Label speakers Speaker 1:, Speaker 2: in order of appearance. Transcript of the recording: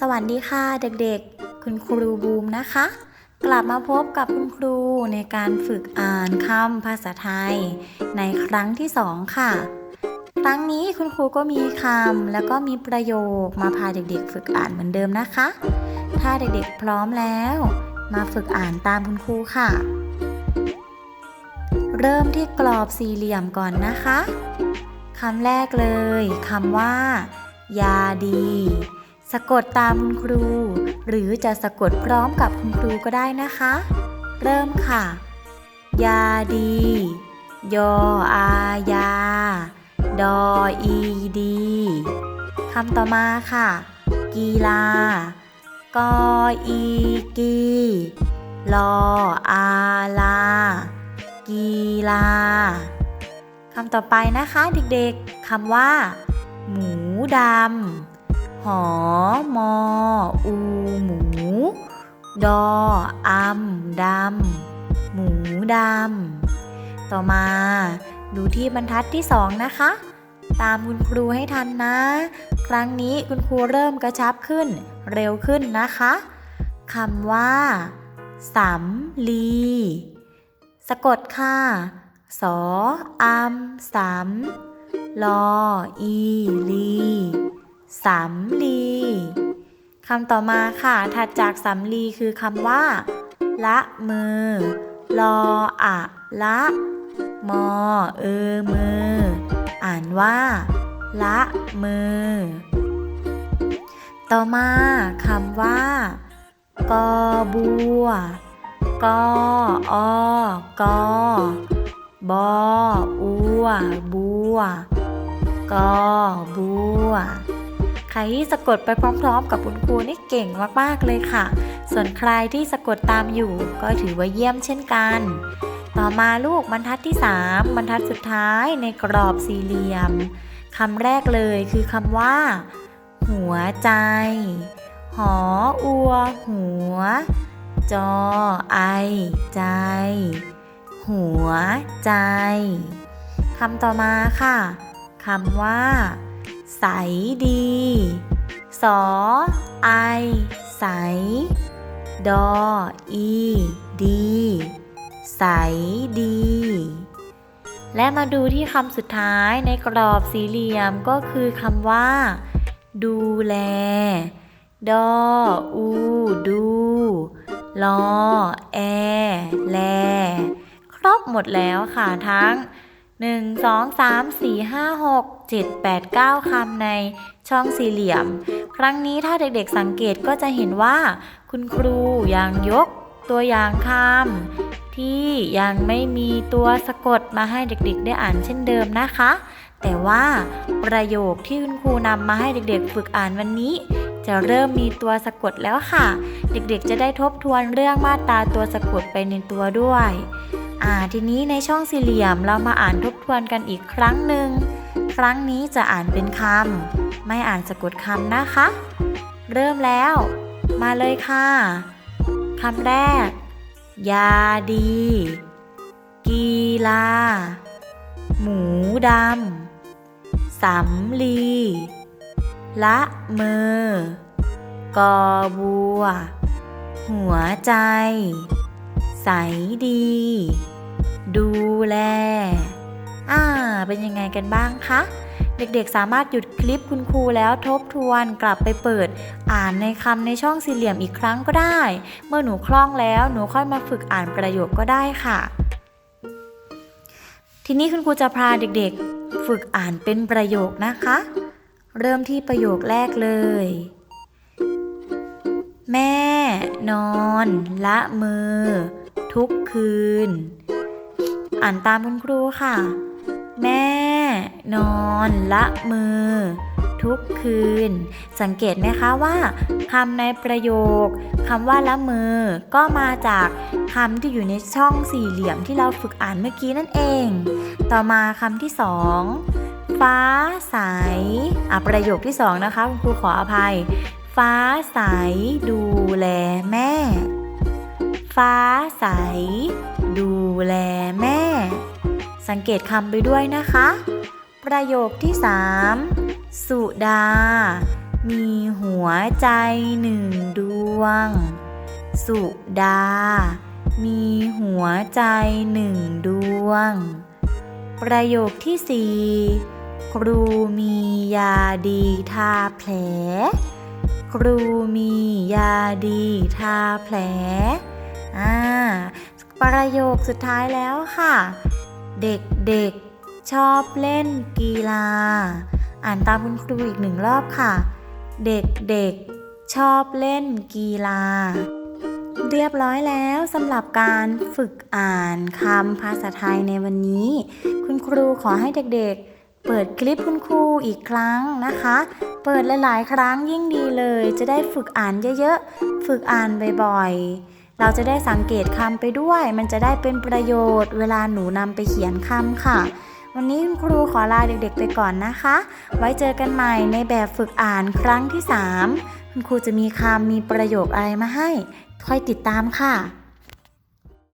Speaker 1: สวัสดีค่ะเด็กๆ คุณครูบูมนะคะ กลับมาพบกับคุณครูในการฝึกอ่านคำภาษาไทย ในครั้งที่สองค่ะ ครั้งนี้คุณครูก็มีคำแล้วก็มีประโยคมาพาเด็กๆ ฝึกอ่านเหมือนเดิมนะคะ ถ้าเด็กๆพร้อมแล้ว มาฝึกอ่านตามคุณครูค่ะ เริ่มที่กรอบสี่เหลี่ยมก่อนนะคะคำแรกเลยคำว่า ยาดี สะกดตามคุณครู หรือจะสะกดพร้อมกับคุณครูก็ได้นะคะ เริ่มค่ะ ยาดี ยออายา ดออีดีคำต่อมาค่ะ กีฬากออีกีลออาลา กีฬาคำต่อไปนะคะเด็กๆคำว่า หมูดำ หอมอ อู หมู ดออำดำ หมูดำ ต่อมาดูที่บรรทัดที่สองนะคะ ตามคุณครูให้ทันนะ ครั้งนี้คุณครูเริ่มกระชับขึ้น เร็วขึ้นนะคะคำว่าสำลีสะกดค่ะ สออัมสำลออีลี สำลีคำต่อมาค่ะ ถัดจากสำลีคือคำว่า ละมือ ลออะละ มอ เออ มือ อ่านว่า ละมือ ต่อมาคำว่า กอบัว กอออกอบออัว บัว กอบัว รที่สะกดไปพร้อมๆ กับคุณครูนี่เก่งมากๆเลยค่ะ ส่วนใครที่สะกดตามอยู่ ก็ถือว่าเยี่ยมเช่นกัน ต่อมาลูกบรรทัดที่ 3 บรรทัดสุดท้ายในกรอบสี่เหลี่ยมคำแรกเลยคือคำว่า หัวใจ หออัว หัว จอ ไอ ใจ หัวใจคำต่อมาค่ะคำว่า ใสดี สอไอ ใส ดออีดี ใสดี และมาดูที่คำสุดท้ายในกรอบสี่เหลี่ยมก็คือคำว่า ดูแล ดออูดูลอแอ แล ครบหมดแล้วค่ะทั้ง 1 2 3 4 5 6 7 8 9 คำในช่องสี่เหลี่ยม ครั้งนี้ถ้าเด็กๆสังเกตก็จะเห็นว่า คุณครูยังยกตัวอย่างคำที่ยังไม่มีตัวสะกดมาให้เด็กๆ ได้อ่านเช่นเดิมนะคะ แต่ว่าประโยคที่คุณครูนำมาให้เด็กๆ ฝึกอ่านวันนี้ จะเริ่มมีตัวสะกดแล้วค่ะ เด็กๆ จะได้ทบทวนเรื่องมาตราตัวสะกดไปในตัวด้วย อ่าทีนี้ในช่องสี่เหลี่ยมเรามาอ่านทบทวนกันอีกครั้งหนึ่ง ครั้งนี้จะอ่านเป็นคำไม่อ่านสะกดคำนะคะ เริ่มแล้ว มาเลยค่ะคำแรก ยาดี กีฬา หมูดำสำลี ละเมอ กอบัว หัวใจ ใสดี ดูแล อ่า เป็นยังไงกันบ้างคะ เด็กๆสามารถหยุดคลิปคุณครูแล้วทบทวนกลับไปเปิด อ่านในคำในช่องสี่เหลี่ยมอีกครั้งก็ได้ เมื่อหนูคล่องแล้วหนูค่อยมาฝึกอ่านประโยคก็ได้ค่ะ ทีนี้คุณครูจะพาเด็กๆ ฝึกอ่านเป็นประโยคนะคะ เริ่มที่ประโยคแรกเลย แม่ นอน ละมือ ทุกคืน อ่านตามคุณครูค่ะ แม่ นอนละมือ ทุกคืน สังเกตไหมคะว่าคำในประโยคคำว่าละมือ ก็มาจากคำที่อยู่ในช่องสี่เหลี่ยมที่เราฝึกอ่านเมื่อกี้นั่นเอง ต่อมาคำที่สองฟ้าใสอะประโยคที่สองนะคะคุณครูขออภัย ฟ้าใสดูแลแม่ ฟ้าใส ดูแลแม่ สังเกตคำไปด้วยนะคะ ประโยคที่ 3 สุดา มีหัวใจหนึ่งดวง สุดา มีหัวใจหนึ่งดวง ประโยคที่สี่ครูมียาดีทาแผล ครูมียาดีทาแผล อ่าประโยคสุดท้ายแล้วค่ะ เด็กๆชอบเล่นกีฬา อ่านตามคุณครูอีกหนึ่งรอบค่ะ เด็กๆชอบเล่นกีฬา เรียบร้อยแล้วสำหรับการฝึกอ่านคำภาษาไทยในวันนี้ คุณครูขอให้เด็กๆเปิดคลิปคุณครูอีกครั้งนะคะ เปิดหลาย ๆ ครั้งยิ่งดีเลย จะได้ฝึกอ่านเยอะ ๆ ฝึกอ่านบ่อย ๆ เราจะได้สังเกตคำไปด้วย มันจะได้เป็นประโยชน์ เวลาหนูนำไปเขียนคำค่ะ วันนี้ครูขอลาเด็กๆไปก่อนนะคะ ไว้เจอกันใหม่ในแบบฝึกอ่านครั้งที่ 3 คุณครูจะมีคำมีประโยคอะไรมาให้ ค่อยติดตามค่ะ